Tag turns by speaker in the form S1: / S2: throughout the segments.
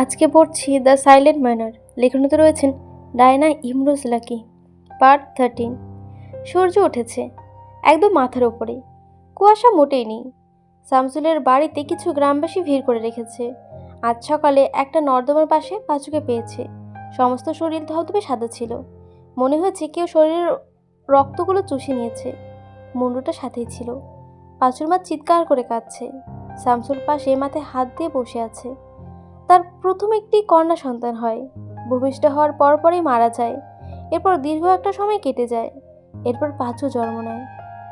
S1: আজকে পড়ছি the silent manner. লেখনীতে রয়েছেন Diana Imroz Lucky, part thirteen. সূর্য উঠেছে, একদম মাথার ওপরে। কুয়াশা মোটেই নেই। শামসুলের বাড়িতে কিছু গ্রামবাসী ভিড় করে রেখেছে। আজ সকালে একটা নর্দমার পাশে পাঁচুকে পেয়েছে। সমস্ত শরীর ধবধবে সাদা ছিল। মনে হয়েছে কেউ শরীরের রক্তগুলো চুষে নিয়েছে। মুন্ডুটা সাথেই ছিল। পাঁচুর মা চিৎকার করে কাঁদছে। শামসুল পাশে মাথায় হাত দিয়ে বসে আছে। তার প্রথম একটি কন্যা সন্তান হয়। ভূমিষ্ঠ হওয়ার পরপরই মারা যায়। এরপর দীর্ঘ একটা সময় কেটে যায়। এরপর পাঁচু জন্ম নেয়।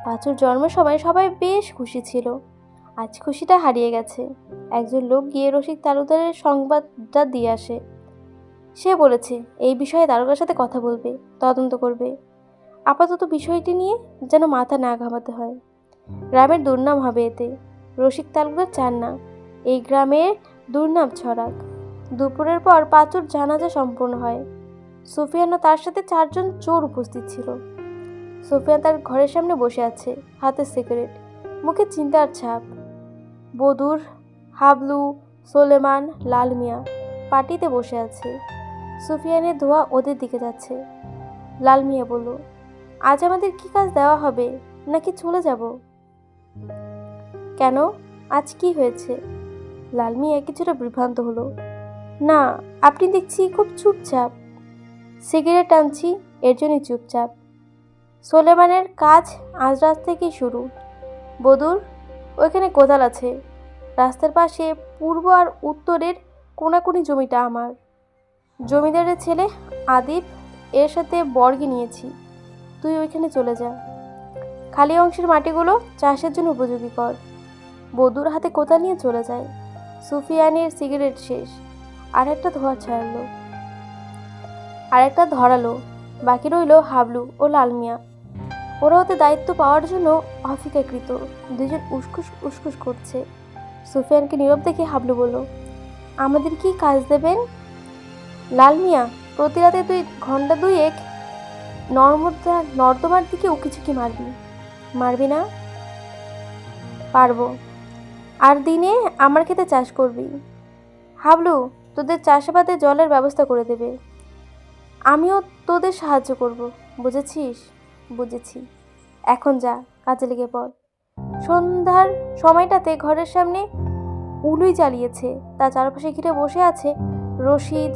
S1: পাঁচুর জন্মের সময় সবাই বেশ খুশি ছিল। আজ খুশিটা হারিয়ে গেছে। একজন লোক গিয়ে রসিক তালুকদারের সংবাদটা দিয়ে আসে। সে বলেছে, এই বিষয়ে তারকার সাথে কথা বলবে, তদন্ত করবে। আপাতত বিষয়টি নিয়ে যেন মাথা না ঘামাতে হয়। গ্রামের দুর্নাম হবে এতে। রসিক তালুকদার চান না। এই গ্রামের দুর্নাম ছড়াক। দুপুরের পর পাঁচুর জানাজা সম্পূর্ণ হয়। সুফিয়ানা তার সাথে চারজন চোর উপস্থিত ছিল। সুফিয়ান তার ঘরের সামনে বসে আছে, হাতে সিগারেট, মুখে চিন্তার ছাপ। বদুর, হাবলু, সোলেমান, লাল মিয়া পার্টিতে বসে আছে। সুফিয়ানের ধোয়া ওদের দিকে যাচ্ছে। লাল মিয়া বলল, আজ আমাদের কি কাজ দেওয়া হবে? নাকি চলে যাব? কেন? আজ কি হয়েছে? লাল মিয়া কিছুটা বিভ্রান্ত হলো। না, আপনি দেখছি খুব চুপচাপ। সিগারেট টানছি এর জন্যই চুপচাপ। সোলেমানের কাজ আজ রাত থেকেই শুরু। বদুর, ওইখানে কোদাল আছে। রাস্তার পাশে পূর্ব আর উত্তরের কোনাকুনি জমিটা আমার। জমিদারের ছেলে আদিপ এর সাথে বর্গি নিয়েছি। তুই ওইখানে চলে যা। খালি অংশের মাটিগুলো চাষের জন্য উপযোগী কর। বদুর হাতে কোদাল নিয়ে চলে যায়। সুফিয়ানের সিগারেট শেষ। আর একটা ধোয়া ছাড়লো। আর একটা ধরালো। বাকি রইল হাবলু ও লালমিয়া। ওরা ওতে দায়িত্ব পাওয়ার জন্য অপেক্ষাকৃত। দুজন উসকুস উসকুস করছে। সুফিয়ানকে নীরব দেখে হাবলু বলল, আমাদের কি কাজ দেবেন? লাল মিয়া প্রতি রাতে তুই ঘণ্টা দুয়েক নর্মদা, নর্দমার দিকে উকিঝুঁকি মারবি। মারবি না? পারব। আর দিনে আমার খেতে চাষ করবি। হাবলু, তোদের চাষাবাদে জলের ব্যবস্থা করে দেবে। আমিও তোদের সাহায্য করব, বুঝেছিস? বুঝেছি। এখন যা, কাজে লেগে পড়। সন্ধ্যার সময়টাতে ঘরের সামনে উলুই জ্বালিয়েছে তার চারপাশে ঘিরে বসে আছে রশিদ।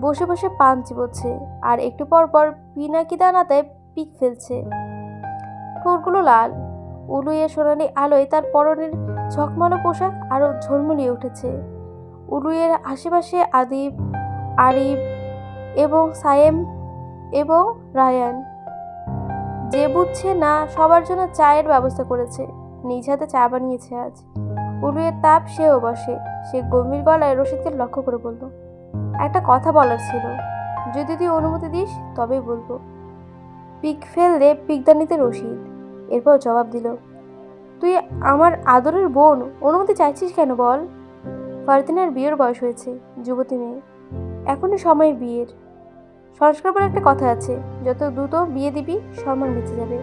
S1: বসে বসে পান চিবোচ্ছে আর একটু পর পর পিনাকি দানাতে পিক ফেলছে। ঠোঁটগুলো লাল। উলুইয়ের সোনালি আলোয় তার পরনের ঝকমালো পোশাক আরও ঝলমলিয়ে উঠেছে। উলুয়ের আশেপাশে আদিব, আরিব এবং সায়েম এবং রায়ান। যে বুঝছে না, সবার জন্য চায়ের ব্যবস্থা করেছে। নিজ হাতে চা বানিয়েছে আজ। উলুয়ের তাপ সেও বসে। সে গম্ভীর গলায় রশিদকে লক্ষ্য করে বলল, একটা কথা বলার ছিল। যদি তুই অনুমতি দিস, তবেই বলব। পিক ফেললে পিকদানিতে রশিদ। এরপর জবাব দিল তুই আমার আদরের বোন, অনুমতি চাইছিস কেন বল? ফারদিনার বিয়ের বয়স হয়েছে, যুবতী মেয়ে। এখনই সময় বিয়ের। সংস্কার বলে একটা কথা আছে, যত দ্রুত বিয়ে দিবি, সম্মান বেঁচে যাবে।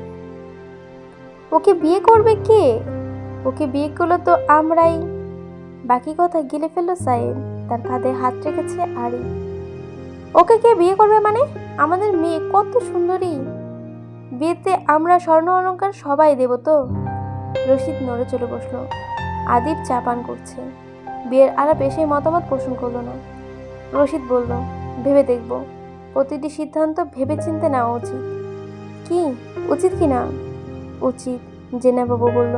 S1: ওকে বিয়ে করবে কে? ওকে বিয়ে করলে তো আমরাই। বাকি কথা গিলে ফেলল সাইম তার কাঁধে হাত রেখেছে আরি। ওকে কে বিয়ে করবে মানে? আমাদের মেয়ে কত সুন্দরী। বিয়েতে আমরা স্বর্ণ অলঙ্কার সবাই দেব তো। রশিদ নড়ে চলে বসল। আদিব চা পান করছে। বিয়ের আলাপে সেই মতামত পোষণ করল না। রশিদ বলল, ভেবে দেখব। প্রতিটি সিদ্ধান্ত ভেবে চিনতে নেওয়া উচিত। কি? উচিত কি না? উচিত জেনাবাবু বলল।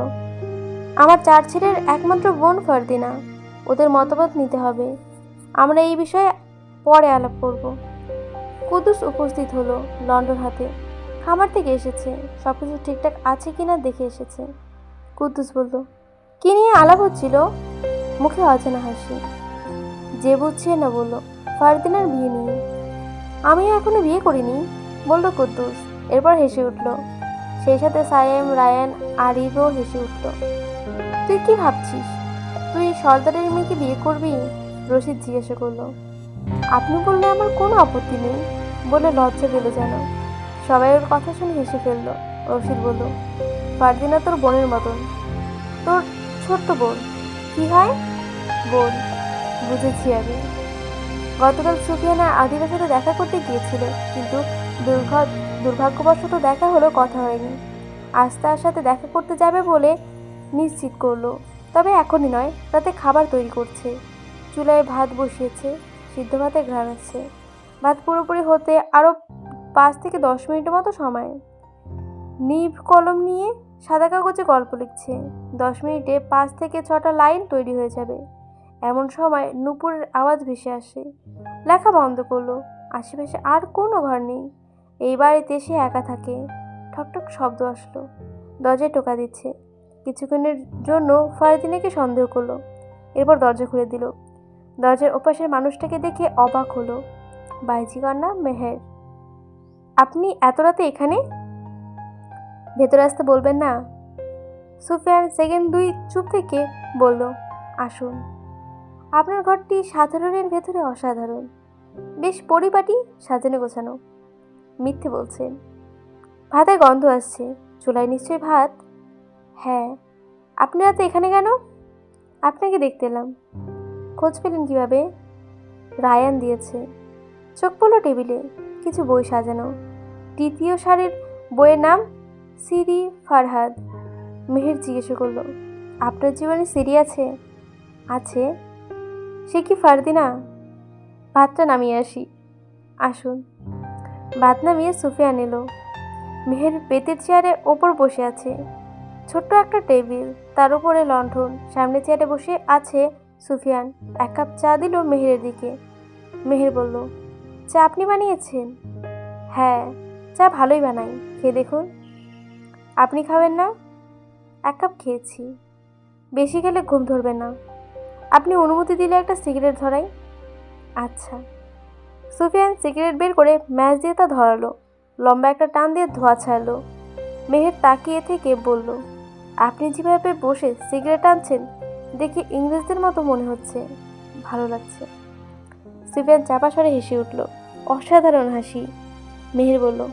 S1: আমার চার ছেলের একমাত্র বোন ফারদিনা। ওদের মতামত নিতে হবে। আমরা এই বিষয়ে পরে আলাপ করব। কুদুস উপস্থিত হলো লন্ডন হাতে। খামার থেকে এসেছে। সব কিছু ঠিকঠাক আছে কিনা দেখে এসেছে। কুদ্দুস বলল, কি নিয়ে আলাপ হচ্ছিল? মুখে অচেনা হাসি। যে বুঝছে না, বলল, ফারদিনার বিয়ে নিয়ে। আমিও এখনও বিয়ে করিনি, বলল কুদ্দুস। এরপর হেসে উঠল, সেই সাথে সায়েম, রায়ান, আরিফও হেসে উঠল। তুই কি ভাবছিস? তুই সর্দারের মেয়েকে বিয়ে করবি? রশিদ জিজ্ঞাসা করল, আপনি বললে আমার কোনো আপত্তি নেই, বলে লজ্জা পেল যেন। সবাই ওর কথা শুনে হেসে ফেলল। রশিদ বলল ফারদিনা তোর বোনের মতন। তোর ছোট্ট বোন। কি হয়? বোন। বুঝেছি আমি। গতকাল সুফিয়ানা আদিবার সাথে দেখা করতে গিয়েছিল, কিন্তু দুর্ভাগ্যবশত দেখা হলো কথা হয়নি। আজ তার সাথে দেখা করতে যাবে বলে নিশ্চিত করল। তবে এখনই নয়, রাতে খাবার তৈরি করছে। চুলায় ভাত বসিয়েছে, সিদ্ধ ভাতে ঘ্রাণ ভাত পুরোপুরি হতে আরও পাঁচ থেকে দশ মিনিটের মতো সময়। নিভ কলম নিয়ে সাদা কাগজে গল্প লিখছে। দশ মিনিটে পাঁচ থেকে ছটা লাইন তৈরি হয়ে যাবে। এমন সময় নুপুরের আওয়াজ ভেসে আসে। লেখা বন্ধ করল। আশেপাশে আর কোনো ঘর নেই। এই বাড়িতে সে একা থাকে। ঠকঠক শব্দ আসলো। দরজায় টোকা দিচ্ছে। কিছুক্ষণের জন্য ফারদিনাকে সন্দেহ করল। এরপর দরজা খুলে দিল। দরজার ওপাশের মানুষটাকে দেখে অবাক হলো। বাইজি কন্যা মেহের। আপনি এত রাতে এখানে? ভেতরে আসতে বলবেন না? সুফিয়ান সেকেন্ড দুই চুপ থেকে বলল, আসুন। আপনার ঘরটি সাধারণের ভেতরে অসাধারণ। বেশ পরিপাটি, সাজানো গোছানো। মিথ্যে বলছেন। ভাতের গন্ধ আসছে। চুলায় নিশ্চয়ই ভাত? হ্যাঁ। আপনারা তো এখানে কেন? আপনাকে দেখতে এলাম। খোঁজ পেলেন কীভাবে? রায়ান দিয়েছে। চোখ পড়ল টেবিলে। কিছু বই সাজানো। তৃতীয় সারের বইয়ের নাম সিরি, ফারহাদ। মেহের জিজ্ঞেস করল, আপনার জীবনে সিরি আছে? আছে। সে কি ফারদিনা? ভাতটা নামিয়ে আসি। আসুন। ভাত নামিয়ে সুফিয়ান এলো। মেহের বেতের চেয়ারে ওপর বসে আছে। ছোট্ট একটা টেবিল, তার উপরে লণ্ঠন, সামনে চেয়ারে বসে আছে সুফিয়ান। এক কাপ চা দিল মেহেরের দিকে। মেহের বলল, চা আপনি বানিয়েছেন? হ্যাঁ চা ভালোই বানাই। খেয়ে দেখুন। আপনি খাবেন না? এক কাপ খেয়েছি। বেশি খেলে ঘুম ধরবে না। আপনি অনুমতি দিলে একটা সিগারেট ধরাই। আচ্ছা। সুফিয়ান সিগারেট বের করে ম্যাচ দিয়ে তা ধরালো। লম্বা একটা টান দিয়ে ধোয়া ছাড়লো। মেহের তাকিয়ে থেকে বলল, আপনি যেভাবে বসে সিগারেট টানছেন দেখে ইংরেজদের মতো মনে হচ্ছে। ভালো লাগছে। সুফিয়ান চাপা স্বরে হেসে উঠল, অসাধারণ হাসি। মেহের বলল,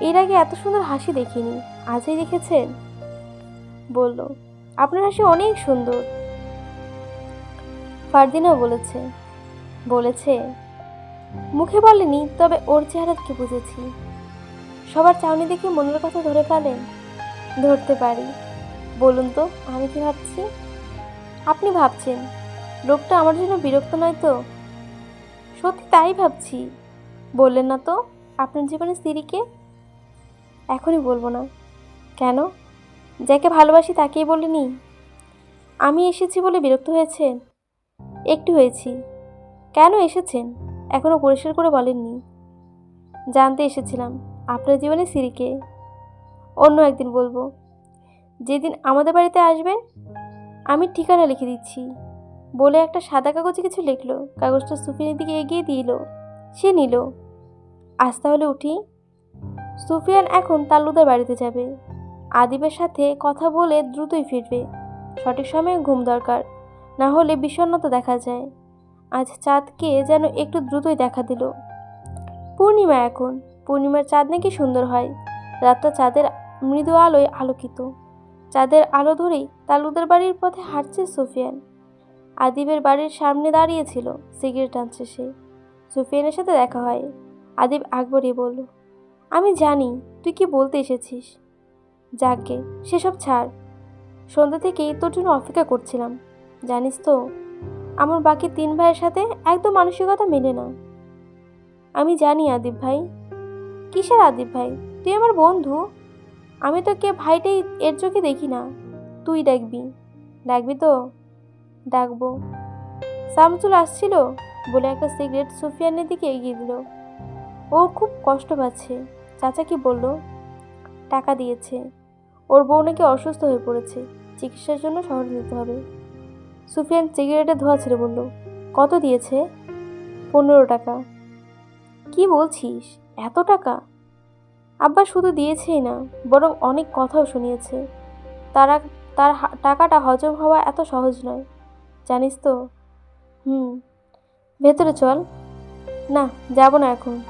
S1: এর আগে এত সুন্দর হাসি দেখিনি। আজই দেখেছেন? বলল, আপনার হাসি অনেক সুন্দর। ফারদিনাও বলেছে বলেছে, মুখে বলেনি, তবে ওর চেহারা থেকে বুঝেছি? সবার চাউনি দেখে মনের কথা ধরে ফেলেন? ধরতে পারি। বলুন তো, আমি কি ভাবছি? আপনি ভাবছেন, লোকটা আমার জন্য বিরক্ত নয় তো? সত্যি তাই ভাবছি। বললেন না তো, আপনার জীবনে স্ত্রীকে? এখনই বলব না। কেন? যাকে ভালোবাসি তাকেই বলিনি? আমি এসেছি বলে বিরক্ত হয়েছেন? একটু হয়েছি। কেন এসেছেন? এখনও পরিষ্কার করে বলেননি। জানতে এসেছিলাম, আপনার জীবনে সিরিকে অন্য একদিন বলব। যেদিন আমাদের বাড়িতে আসবেন, আমি ঠিকানা লিখে দিচ্ছি। বলে একটা সাদা কাগজে কিছু লিখলো। কাগজটা সুফিয়ানের দিকে এগিয়ে দিল। সে নিল। আজ তাহলে উঠি। সুফিয়ান এখন তাল্লুদের বাড়িতে যাবে। আদিবের সাথে কথা বলে দ্রুতই ফিরবে। সঠিক সময়ে ঘুম দরকার, না হলে বিষণ্ণতা দেখা যায়। আজ চাঁদকে যেন একটু দ্রুতই দেখা দিল। পূর্ণিমা এখন। পূর্ণিমার চাঁদ নাকি সুন্দর হয়। রাতটা চাঁদের মৃদু আলোয় আলোকিত। চাঁদের আলো ধরেই তালুদের বাড়ির পথে হাঁটছে সুফিয়ান। আদিবের বাড়ির সামনে দাঁড়িয়েছিল সিগারেট টানছে সে। সুফিয়ানের সাথে দেখা হয়। আদিব আকবরই বলল, আমি জানি, তুই কি বলতে এসেছিস? যাকে, সেসব ছাড়। সন্ধ্যা থেকেই তোর জন্য অপেক্ষা করছিলাম। জানিস তো, আমার বাকি তিন ভাইয়ের সাথে একদম মানসিকতা মেলে না। আমি জানি আদিব ভাই। কিসের আদিব ভাই? তুই আমার বন্ধু। আমি তোকে ভাইটাই এর চোখে দেখি না। তুই ডাকবি। ডাকবি তো? ডাকবো। শামসুল আসছিল বলে একটা সিগারেট সুফিয়ানের দিকে এগিয়ে দিল। ও খুব কষ্ট পাচ্ছে। চাচা কি বলল? টাকা দিয়েছে। ওর বউ নাকি অসুস্থ হয়ে পড়েছে। চিকিৎসার জন্য শহরে যেতে হবে। সুফিয়ান সিগারেটে ধোয়া ছেড়ে বলল, কত দিয়েছে? পনেরো টাকা। কি বলছিস? এত টাকা? আব্বা শুধু দিয়েছেই না, বরং অনেক কথাও শুনিয়েছে। তারা তার টাকাটা হজম হওয়া এত সহজ নয়। জানিস তো? হুম। ভেতরে চল। না, যাব না এখন।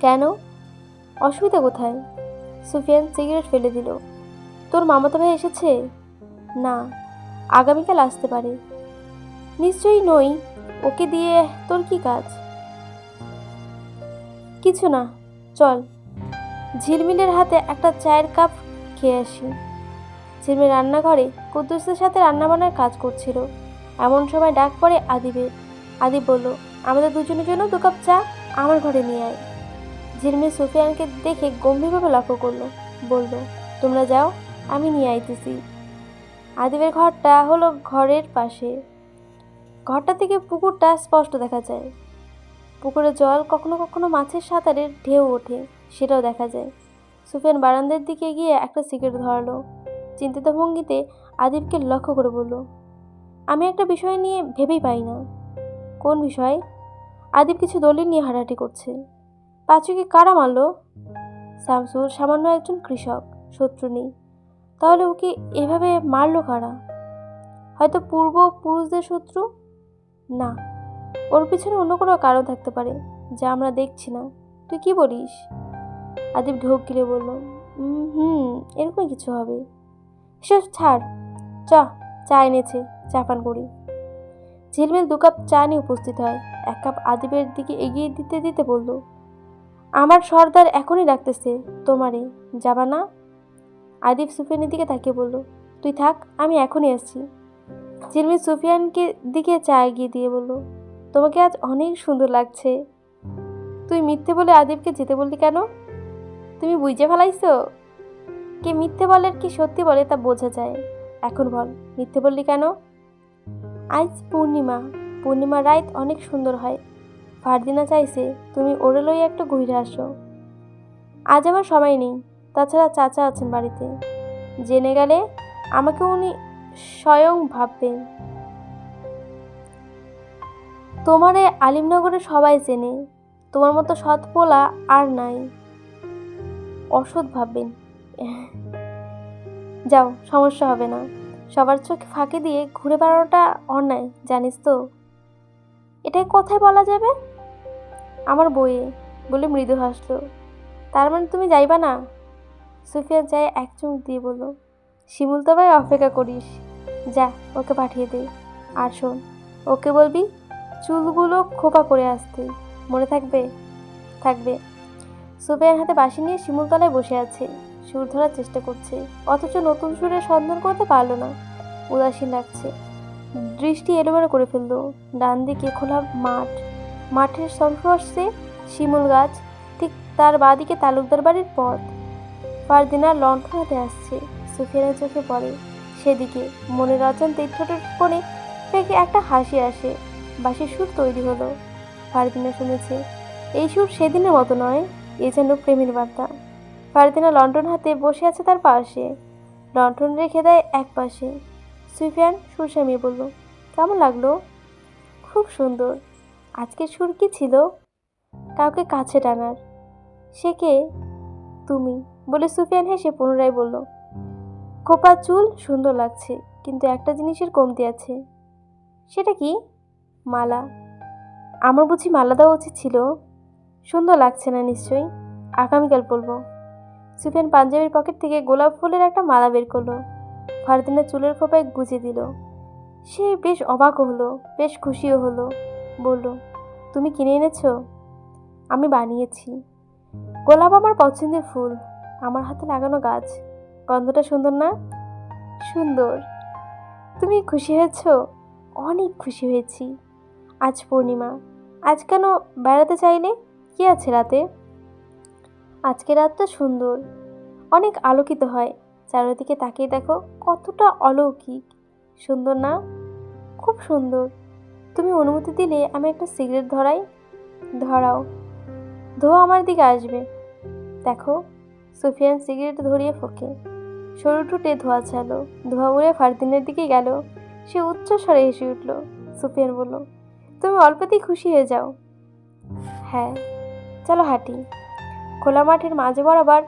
S1: কেন? অসুবিধা কোথায়? সুফিয়ান সিগারেট ফেলে দিল। তোর মামাতো ভাই এসেছে? না, আগামীকাল আসতে পারে। নিশ্চয়ই নই, ওকে দিয়ে তোর কি কাজ? কিছু না, চল। ঝিলমিলের হাতে একটা চায়ের কাপ খেয়ে আসি। ঝিলমিল রান্নাঘরে কুদ্দুসের সাথে রান্নাবান্নার কাজ করছিল। এমন সময় ডাক পড়ে আদিবের। আদি বলল, আমাদের দুজনের জন্য দু কাপ চা আমার ঘরে নিয়ে আয়। ঝিলমিল সুফিয়ানকে দেখে গম্ভীরভাবে লক্ষ্য করল। বলল, তোমরা যাও, আমি নিয়ে আইতেছি। আদিবের ঘরটা হলো ঘরের পাশে। ঘরটা থেকে পুকুরটা স্পষ্ট দেখা যায়। পুকুরে জল কখনো কখনো মাছের সাঁতারের ঢেউ ওঠে, সেটাও দেখা যায়। সুফিয়ান বারান্দার দিকে গিয়ে একটা সিগারেট ধরালো। চিন্তিত ভঙ্গিতে আদিবকে লক্ষ্য করে বলল, আমি একটা বিষয় নিয়ে ভেবেই পাই না। কোন বিষয়? আদিব কিছু দলিল নিয়ে হাঁটাহাঁটি করছে। পাঁচুকে কারা মারলো? শামসুর সামান্য একজন কৃষক, শত্রু নেই। তাহলে ওকে এভাবে মারলো কারা? হয়তো পূর্ব পুরুষদের শত্রু? না, ওর পিছনে অন্য কোনো কারণ থাকতে পারে, যা আমরা দেখছি না। তুই কি বলিস? আদিব ঢোক গিলে বলল হুম এরকম কিছু হবে। সে ছাড়, চ, চা এনেছে, চা পান করি। ঝিলমিল দু কাপ চা নিয়ে উপস্থিত হয়। এক কাপ আদিবের দিকে এগিয়ে দিতে দিতে বলল আমার সর্দার এখনই ডাকতেছে, তোমারে, যাবা না? আদিব সুফিয়ানের দিকে তাকিয়ে বলল, তুই থাক, আমি এখনই আসছি। ঝিলমিল সুফিয়ানকে দিকে চা এগিয়ে দিয়ে বলল, তোমাকে আজ অনেক সুন্দর লাগছে। তুই মিথ্যে বলে আদিবকে যেতে বললি কেন? তুমি বুঝে ফেলাইছো? কে মিথ্যে বলে, কি সত্যি বলে তা বোঝা যায়। এখন বল, মিথ্যে বললি কেন? আজ পূর্ণিমা পূর্ণিমা রাত অনেক সুন্দর হয়। ফারদিনা চাইছে তুমি ওরে লই একটা ঘুরে আসো। আজ আমার সময় নেই, তাছাড়া চাচা আছেন বাড়িতে। জেনে গেলে আমাকে উনি স্বয়ং ভাববেন। তোমারে আলিমনগরে সবাই চেনে, তোমার মতো সৎ পোলা আর নাই। অসৎ ভাববেন। যাও, সমস্যা হবে না। সবার চোখ ফাঁকি দিয়ে ঘুরে বেড়ানোটা অন্যায়, জানিস তো? এটাই কথায় বলা যাবে? আমার বইয়ে বলে মৃদু হাসলো। তার মানে তুমি যাইবা না? সুফিয়া যায় এক চুমুক দিয়ে বলল, শিমুল তো ভাই অপেক্ষা করিস। যা, ওকে পাঠিয়ে দে। আর শোন, ওকে বলবি চুলগুলো খোপা করে আসতে। মনে থাকবে? থাকবে। সুফিয়ার হাতে বাঁশি নিয়ে শিমুলতলায় বসে আছে। সুর ধরার চেষ্টা করছে। অথচ নতুন সুরের সন্ধান করতে পারল না। উদাসীন লাগছে। দৃষ্টি এলোমেলো করে ফেলল। ডান দিকে খোলা মাঠ। মাঠের সংস্পর্শে শিমুল গাছ, ঠিক তার বাঁদিকে তালুকদার বাড়ির পথ। ফারদিনা লণ্ঠন হাতে আসছে সুফিয়ানের চোখে পড়ে। সেদিকে মনের অজান্তে ঠোঁটের কোণে থেকে একটা হাসি আসে বাঁশির সুর তৈরি হলো। ফারদিনা শুনেছে, এই সুর সেদিনের মতো নয়, এ যেন প্রেমের বার্তা। ফারদিনা লন্ডন হাতে বসে আছে তার পাশে লন্ঠন রেখে দেয় এক পাশে। সুফিয়ান সুর সামিয়ে বলল, কেমন লাগল? খুব সুন্দর। আজকে সুর কি ছিল কাউকে কাছে টানার। সে কে? তুমি, বলে সুফিয়ান হেসে পুনরায় বলল, খোপা চুল সুন্দর লাগছে, কিন্তু একটা জিনিসের কমতি আছে। সেটা কি? মালা। আমার বুঝি মালা দেওয়া উচিত ছিল? সুন্দর লাগছে না নিশ্চয়ই? আগামীকাল বলব সুফিয়ান পাঞ্জাবির পকেট থেকে গোলাপ ফুলের একটা মালা বের করল ফারদিনা চুলের খোপায় গুজে দিল। সে বেশ অবাক হলো, বেশ খুশিও হলো। বলল, তুমি কিনে এনেছো? আমি বানিয়েছি। গোলাপ আমার পছন্দের ফুল। আমার হাতে লাগানো গাছ। গন্ধটা সুন্দর না? সুন্দর। তুমি খুশি হয়েছো? অনেক খুশি হয়েছি। আজ পূর্ণিমা। আজ কেন বেড়াতে চাইলে? কি আছে রাতে? আজকে রাতটা সুন্দর। অনেক আলোকিত হয়। চারিদিকে তাকিয়ে দেখো কতটা অলৌকিক। সুন্দর না? খুব সুন্দর। তুমি অনুমতি দিলে আমি একটা সিগারেট ধরাই, ধরাও। ধোয়া আমার দিকে আসবে। দেখো, সুফিয়ান সিগারেট ধরিয়ে ফোকে। সরু টুটে ধোয়া ছালো ধোয়া উড়ে ফারদিনের দিকে গেল। সে উচ্চ স্বরে হেসে উঠল। সুফিয়ান বলল, তুমি অল্পতেই খুশি হয়ে যাও। হ্যাঁ চলো হাঁটি। খোলা মাঠের মাঝে বরাবর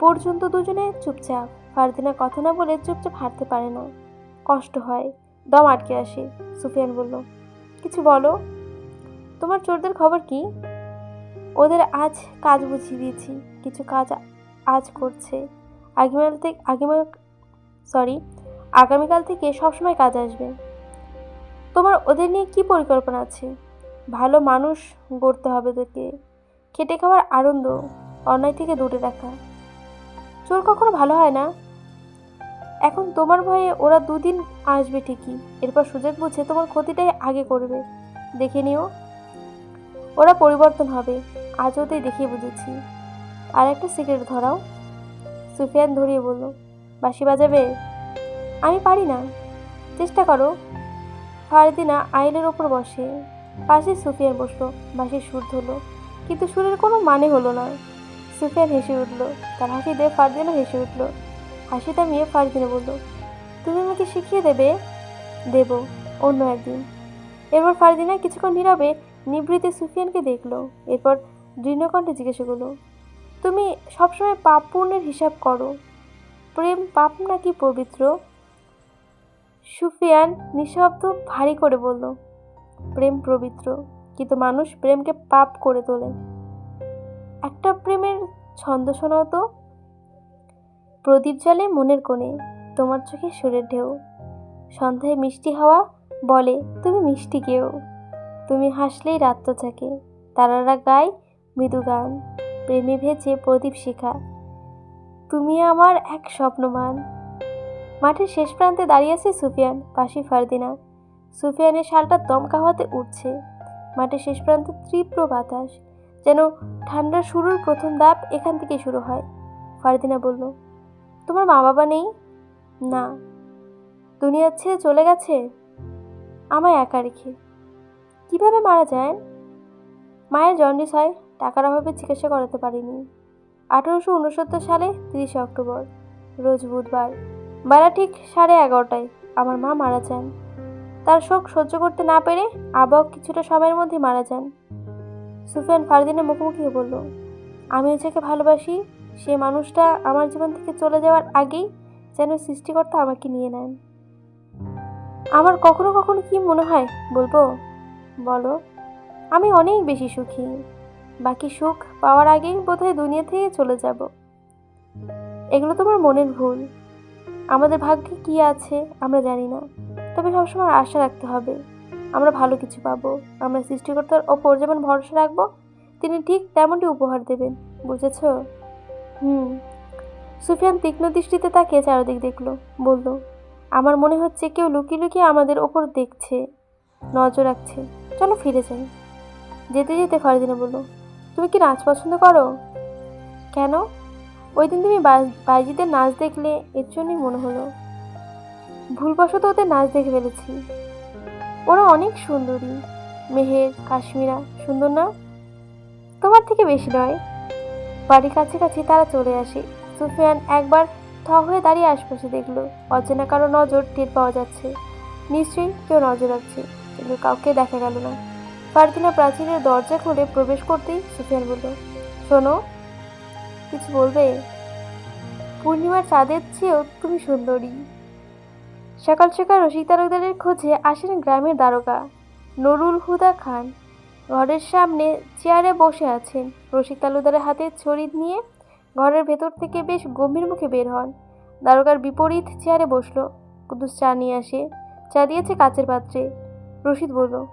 S1: পর্যন্ত দুজনে চুপচাপ। ফারদিনা কথা না বলে চুপচাপ হাঁটতে পারে না। কষ্ট হয়। দম আটকে আসে। সুফিয়ান বলল কিছু বলো। তোমার চোরদের খবর কি? ওদের আজ কাজ বুঝিয়ে দিয়েছি, কিছু কাজ আজ করছে। আগামীকাল থেকে আগামী সরি আগামীকাল থেকে সবসময় কাজ আসবে। তোমার ওদের নিয়ে কি পরিকল্পনা আছে? ভালো মানুষ গড়তে হবে ওদেরকে। খেটে খাওয়ার আনন্দ, অন্যায় থেকে দূরে রাখা। চোর কখনো ভালো হয় না। এখন তোমার ভয়ে ওরা দুদিন আসবে ঠিকই। এরপর সুযোগ বুঝে তোমার ক্ষতিটাই আগে করবে। দেখে নিও। ওরা পরিবর্তন হবে। আজ ওতেই দেখিয়ে বুঝেছি। আর একটা সিগারেট ধরাও। সুফিয়ান ধরিয়ে বলল, বাঁশি বাজাবে? আমি পারি না। চেষ্টা করো। ফারদিনা আইলের ওপর বসে। পাশে সুফিয়ান বসল। বাঁশির সুর ধরলো কিন্তু সুরের কোনো মানে হলো না। সুফিয়ান হেসে উঠল। তার হাসিতে ফারদিনা হেসে উঠল। হাসি থামিয়ে ফারদিনা বলল, তুমি আমাকে শিখিয়ে দেবে? দেব, অন্য একদিন। এরপর ফারদিনা কিছুক্ষণ নীরবে নিভৃতে সুফিয়ানকে দেখল। এরপর দৃঢ়কণ্ঠে জিজ্ঞাসা করল, তুমি সবসময় পাপ পুণ্যের হিসাব করো। প্রেম পাপ নাকি পবিত্র? সুফিয়ান নিঃশব্দ ভারী করে বলল, প্রেম পবিত্র, কিন্তু মানুষ প্রেমকে পাপ করে তোলে। একটা প্রেমের ছন্দ শোনাও তো। প্রদীপ জলে মনের কোণে, তোমার চোখে সুরের ঢেউ। সন্ধ্যায় মিষ্টি হাওয়া বলে, তুমি মিষ্টি কেউ। তুমি হাসলেই রাতটা থাকে তারারা গায় মৃদু গান। প্রেমে ভেজে প্রদীপ শিখা। তুমি আমার এক স্বপ্নমান। মাঠের শেষ প্রান্তে দাঁড়িয়ে আছে সুফিয়ান, পাশি ফারদিনা। সুফিয়ানের শালটা দমকা হওয়াতে উঠছে। মাঠের শেষ প্রান্তে তীব্র বাতাস, যেন ঠান্ডার শুরুর প্রথম দাপ এখান থেকে শুরু হয়। ফারদিনা বলল তোমার মা বাবা নেই? না। দুনিয়ার ছেড়ে চলে গেছে? আমায় একা রেখে। কীভাবে মারা যায়? মায়ের জন্ডিস হয়, টাকার অভাবে চিকিৎসা করাতে পারিনি। আঠারোশো উনসত্তর সালে তিরিশে অক্টোবর, রোজ বুধবার। বেলা ঠিক সাড়ে এগারোটায় আমার মা মারা যান। তার শোক সহ্য করতে না পেরে আবক কিছুটা সময়ের মধ্যে মারা যান। সুফিয়ান ফারদিনের মুখোমুখি বলল আমি যাকে ভালোবাসি সে মানুষটা আমার জীবন থেকে চলে যাওয়ার আগেই যেন সৃষ্টিকর্তা আমাকে নিয়ে নেন। আমার কখনো কখনো কি মনে হয় বলব? বলো। আমি অনেক বেশি সুখী। বাকি সুখ পাওয়ার আগেই বোধহয় দুনিয়া থেকে চলে যাব। এগুলো তোমার মনের ভুল। আমাদের ভাগ্যে কি আছে আমরা জানি না। তবে সবসময় আশা রাখতে হবে। আমরা ভালো কিছু পাবো। আমরা সৃষ্টিকর্তার ওপর যেমন ভরসা রাখব, তিনি ঠিক তেমনটি উপহার দেবেন। বুঝেছ? হুম। সুফিয়ান তীক্ষ্ণ দৃষ্টিতে তাকিয়ে চারদিক দেখল। বলল, আমার মনে হচ্ছে কেউ লুকিয়ে লুকিয়ে আমাদের ওপর দেখছে, নজর রাখছে। চলো ফিরে যাই। যেতে যেতে ফারদিনা বলল, তুমি কি নাচ পছন্দ করো? কেন? ওই দিন তুমি বাইজিদের নাচ দেখলে এর জন্যই মনে হলো। ভুলবশত ওদের নাচ দেখে ফেলেছি। ওরা অনেক সুন্দরী। মেহের, কাশ্মীরা, সুন্দর না? তোমার থেকে বেশি নয়। বাড়ির কাছাকাছি তারা চলে আসে। সুফিয়ান একবার থ হয়ে দাঁড়িয়ে আশপাশে দেখল। অচেনা কারও নজর টের পাওয়া যাচ্ছে। নিশ্চয়ই কেউ নজর রাখছে, কিন্তু কাউকে দেখা গেল না। ফারদিনা প্রাচীনের দরজা খুলে প্রবেশ করতেই সুফিয়ান বলল, শোনো, কিছু বলবে? পূর্ণিমার চাঁদের চেয়েও তুমি সুন্দরী। সকাল সকাল রসিক তালুকদারের খোঁজে আসেন গ্রামের দ্বারকা নুরুল হুদা খান। ঘরের সামনে চেয়ারে বসে আছেন। রসিক তালুকদারের হাতে ছড়ি নিয়ে ঘরের ভেতর থেকে বেশ গম্ভীর মুখে বের হন। দারোগার বিপরীত চেয়ারে বসল। কুদ্দুস চা নিয়ে আসে। চা দিয়েছে কাচের পাত্রে। রশিদ বলল,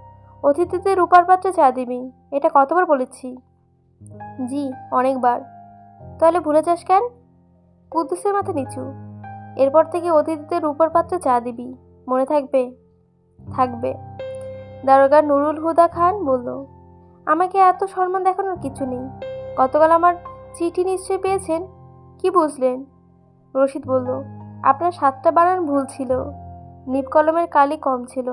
S1: অতিথিদের রূপার পাত্রে চা দিবি। এটা কতবার বলেছি? জি, অনেকবার। তাহলে ভুলে যাস কেন? কুদ্দুসের মাথা নিচু। এরপর থেকে অতিথিদের রূপার পাত্রে চা দিবি। মনে থাকবে? থাকবে। দারোগা নুরুল হুদা খান বলল, আমাকে এত সম্মান দেখানোর কিছু নেই। গতকাল আমার চিঠি নিশ্চয়ই পেয়েছেন? কি বুঝলেন? রশিদ বলল, আপনার সাতটা বানান ভুল ছিল। নিপ কলমের কালি কম ছিল।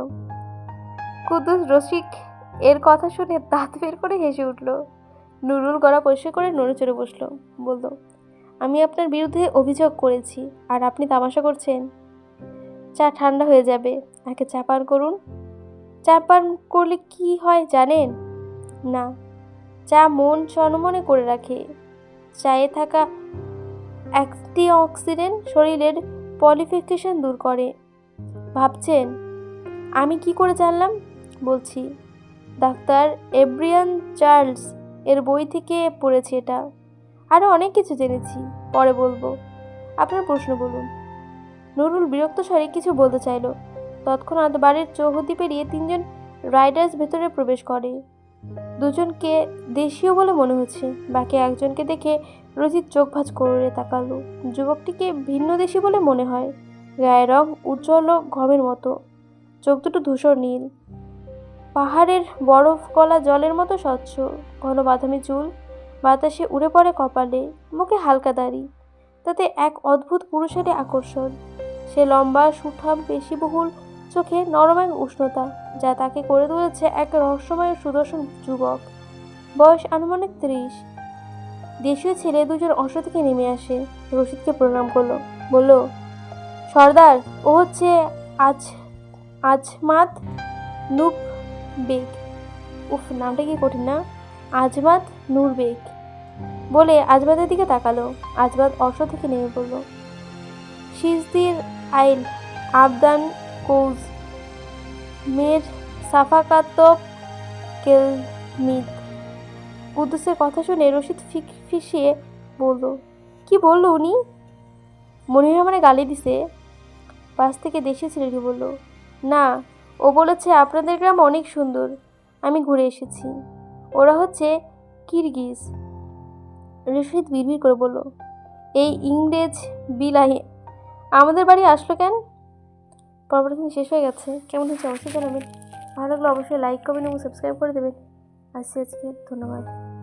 S1: কুদ্দুস রসিক এর কথা শুনে দাঁত বের করে হেসে উঠল। নুরুল গলা পরিষ্কার করে নড়ে চড়ে বসল, বলল, আমি আপনার বিরুদ্ধে অভিযোগ করেছি, আর আপনি তামাশা করছেন। চা ঠান্ডা হয়ে যাবে, আগে চা পান করুন। চা পান করলে কি হয় জানেন? না। চা মন চনমনে করে রাখে। চায়ে থাকা অ্যান্টিঅক্সিডেন্ট শরীরের পলিফিকেশন দূর করে। ভাবছেন, আমি কি করে জানলাম? বলছি। ডাক্তার এব্রিয়ান চার্লস এর বই থেকে পড়েছি এটা। আরও অনেক কিছু জেনেছি। পরে বলব। আপনার প্রশ্ন বলুন। নুরুল বিরক্ত স্বরে কিছু বলতে চাইলো। তৎক্ষণাৎ বাড়ির চৌহদি পেরিয়ে তিনজন রাইডার্স ভেতরে প্রবেশ করে। দুজনকে দেশীয় বলে মনে হচ্ছে। বাকি একজনকে দেখে রজিত চোখ ভাঁজ করে তাকালো। যুবকটিকে ভিন্ন দেশি বলে মনে হয়। গায়ের রং উজ্জ্বল ঘমের মতো। চোখ দুটো ধূসর নীল। পাহাড়ের বরফ গলা জলের মতো স্বচ্ছ। ঘন বাদামি চুল। বাতাসে উড়ে পড়ে কপালে। মুখে হালকা দাড়ি। তাতে এক অদ্ভুত পুরুষেরই আকর্ষণ। সে লম্বা, সুঠাম, পেশিবহুল চোখে নরম এক উষ্ণতা, যা তাকে করে তুলেছে এক রহস্যময় সুদর্শন যুবক। বয়স আনুমানিক ত্রিশ। দেশীয় ছেলে দুজন অশ্ব থেকে নেমে আসে। রশিদকে প্রণাম করল। বলল, সর্দার, ও হচ্ছে আজ আজমাত নুব বেগ উফ, নামটা কি কঠিন না? আজমাত নূর বেগ বলে আজমাদের দিকে তাকালো। আজমাত অশ্ব থেকে নেমে পড়ল। সিজদির আইল আবদান কৌজ মের সাফাকাতব কেলমিদ। কুদ্দুসের কথা শুনে রশিদ ফিক ফিসিয়ে বলল, কি বলল উনি? মনির মানে গালি দিছে। পাশ থেকে দেশি ছেলেটি বলল, না, ও বলেছে আপনাদের গ্রাম অনেক সুন্দর। আমি ঘুরে এসেছি। ওরা হচ্ছে কিরগিজ। রশিদ বিড়বিড় করে বলল, এই ইংরেজ বিলাই আমাদের বাড়ি আসলো কেন? পর্বটা কিন্তু শেষ হয়ে গেছে। কেমন হচ্ছে অবশ্যই জানাবেন। ভালো লাগলে অবশ্যই লাইক করবেন এবং সাবস্ক্রাইব করে দেবেন। আজকে আজকে। ধন্যবাদ।